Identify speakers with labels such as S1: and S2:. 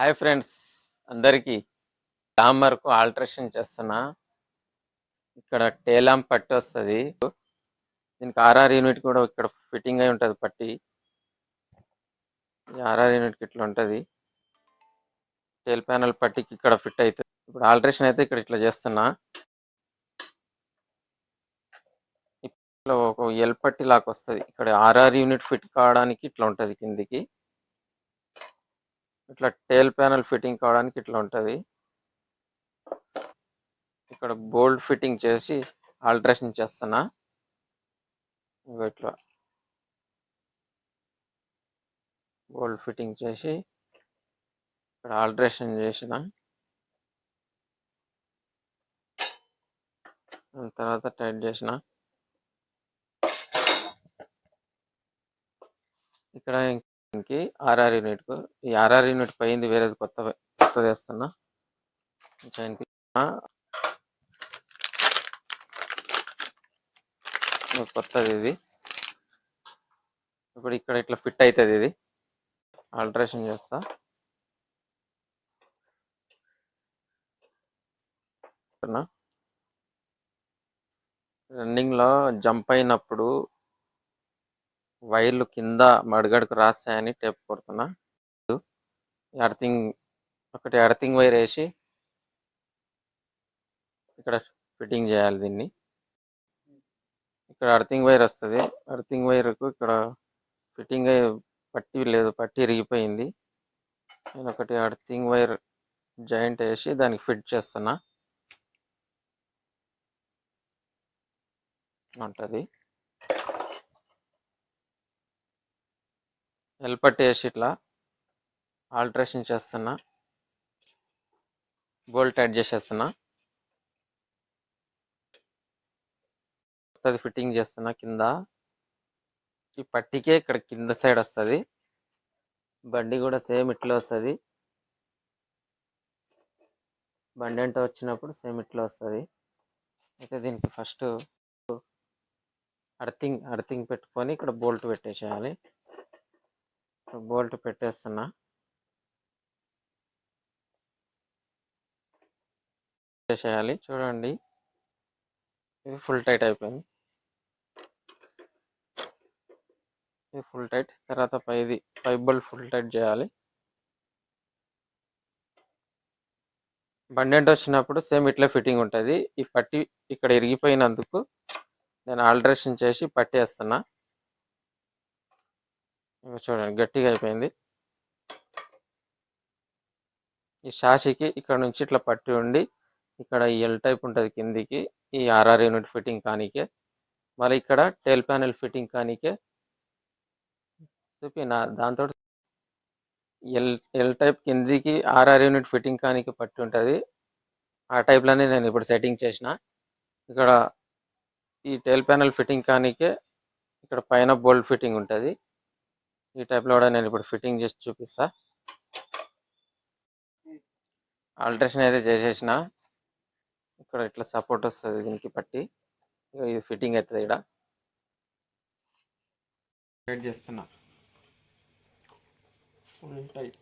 S1: Hi friends. అందరికీ డామర్కు alteration చేస్తున్నా. ఇక్కడ టేలాం పట్టి వస్తుంది. దీనికి ఆర్ఆర్ యూనిట్ కూడా ఇక్కడ ఫిట్టింగ్ అయి ఉంటుంది పట్టి. ఆర్ఆర్ యూనిట్కి ఇట్లా ఉంటుంది. టేల్ ప్యానల్ పట్టికి ఇక్కడ ఫిట్ అవుతుంది ఇప్పుడు ఆల్ట్రేషన్ అయితే ఇక్కడ ఇట్లా చేస్తున్నా. ఇట్లా ఒక ఎల్ పట్టి లాగా వస్తుంది. ఇక్కడ ఆర్ఆర్ యూనిట్ ఫిట్ కావడానికి ఇట్లా ఉంటుంది కిందికి. ఇట్లా టేల్ ప్యానల్ ఫిట్టింగ్ కావడానికి ఇట్లా ఉంటుంది. ఇక్కడ బోల్డ్ ఫిట్టింగ్ చేసి ఆల్ట్రేషన్ చేస్తున్నా. ఇగో ఇట్లా. బోల్డ్ ఫిట్టింగ్ చేసి ఇక్కడ ఆల్ట్రేషన్ చేసిన. దాని తర్వాత టైట్ చేసిన. ఇక్కడ దీనికి ఆర్ఆర్ యూనిట్కు ఈ ఆర్ఆర్ యూనిట్ పోయింది వేరేది కొత్త కొత్త వేస్తున్నా. కొత్తది ఇది. ఇప్పుడు ఇక్కడ ఇట్లా ఫిట్ అవుతుంది ఇది. ఆల్టరేషన్ చేస్తా. రన్నింగ్లో జంప్ అయినప్పుడు వైర్లు కింద మడగడకు రాస్తాయని టేప్ కొడుతున్నా. అర్థింగ్ ఒకటి అర్థింగ్ వైర్ వేసి ఇక్కడ ఫిట్టింగ్ చేయాలి దీన్ని. ఇక్కడ అర్థింగ్ వైర్ వస్తుంది. అర్థింగ్ వైర్కు ఇక్కడ ఫిట్టింగ్ అయ్యి పట్టి లేదు పట్టి ఇరిగిపోయింది. నేను ఒకటి అర్థింగ్ వైర్ జాయింట్ వేసి దానికి ఫిట్ చేస్తున్నా. ఉంటుంది. ఎల్పట్టి వేసి ఇట్లా ఆల్ట్రేషన్ చేస్తున్నా. బోల్ట్ యాడ్ చేసేస్తున్నా. కొత్తది ఫిట్టింగ్ చేస్తున్నా కింద. ఈ పట్టికే ఇక్కడ కింద సైడ్ వస్తుంది. బండి కూడా సేమ్ ఇట్లా వస్తుంది. బండి అంటే వచ్చినప్పుడు సేమ్ ఇట్లా వస్తుంది. అయితే దీనికి ఫస్ట్ అర్థింగ్ అర్థింగ్ పెట్టుకొని ఇక్కడ బోల్ట్ పెట్టేసేయాలి. బోల్ట్ పెట్టేస్తున్నా. చేసేయాలి. చూడండి. ఇది ఫుల్ టైట్ అయిపోయింది. ఇది ఫుల్ టైట్. తర్వాత పైది పై బోల్ట్ ఫుల్ టైట్ చేయాలి. బండి అంటే వచ్చినప్పుడు సేమ్ ఇట్లా ఫిట్టింగ్ ఉంటుంది. ఈ పట్టి ఇక్కడ ఇరిగిపోయినందుకు నేను ఆల్టరేషన్ చేసి పట్టేస్తున్నా. ఇగో చూడండి గట్టిగా అయిపోయింది. ఈ షాషికి ఇక్కడ నుంచి ఇట్లా పట్టి ఉండి ఇక్కడ ఈ ఎల్ టైప్ ఉంటుంది కిందికి ఈ ఆర్ఆర్ యూనిట్ ఫిట్టింగ్ కానీకే మళ్ళీ ఇక్కడ టేల్ ప్యానెల్ ఫిట్టింగ్ కానీకే చూపి నా దాంతో ఎల్ ఎల్ టైప్ కిందికి ఆర్ఆర్ యూనిట్ ఫిట్టింగ్ కానికి పట్టి ఉంటుంది. ఆ టైప్లోనే నేను ఇప్పుడు సెట్టింగ్ చేసిన. ఇక్కడ ఈ టేల్ ప్యానెల్ ఫిట్టింగ్ కానీకే ఇక్కడ పైన బోల్ట్ ఫిట్టింగ్ ఉంటుంది. ఈ టైప్లో కూడా నేను ఇప్పుడు ఫిట్టింగ్ చేసి చూపిస్తా. ఆల్ట్రేషన్ అయితే చేసేసిన. ఇక్కడ ఇట్లా సపోర్ట్ వస్తుంది దీనికి పట్టి. ఇది ఫిట్టింగ్ అవుతుంది ఇక్కడ చేస్తున్నా. Full tight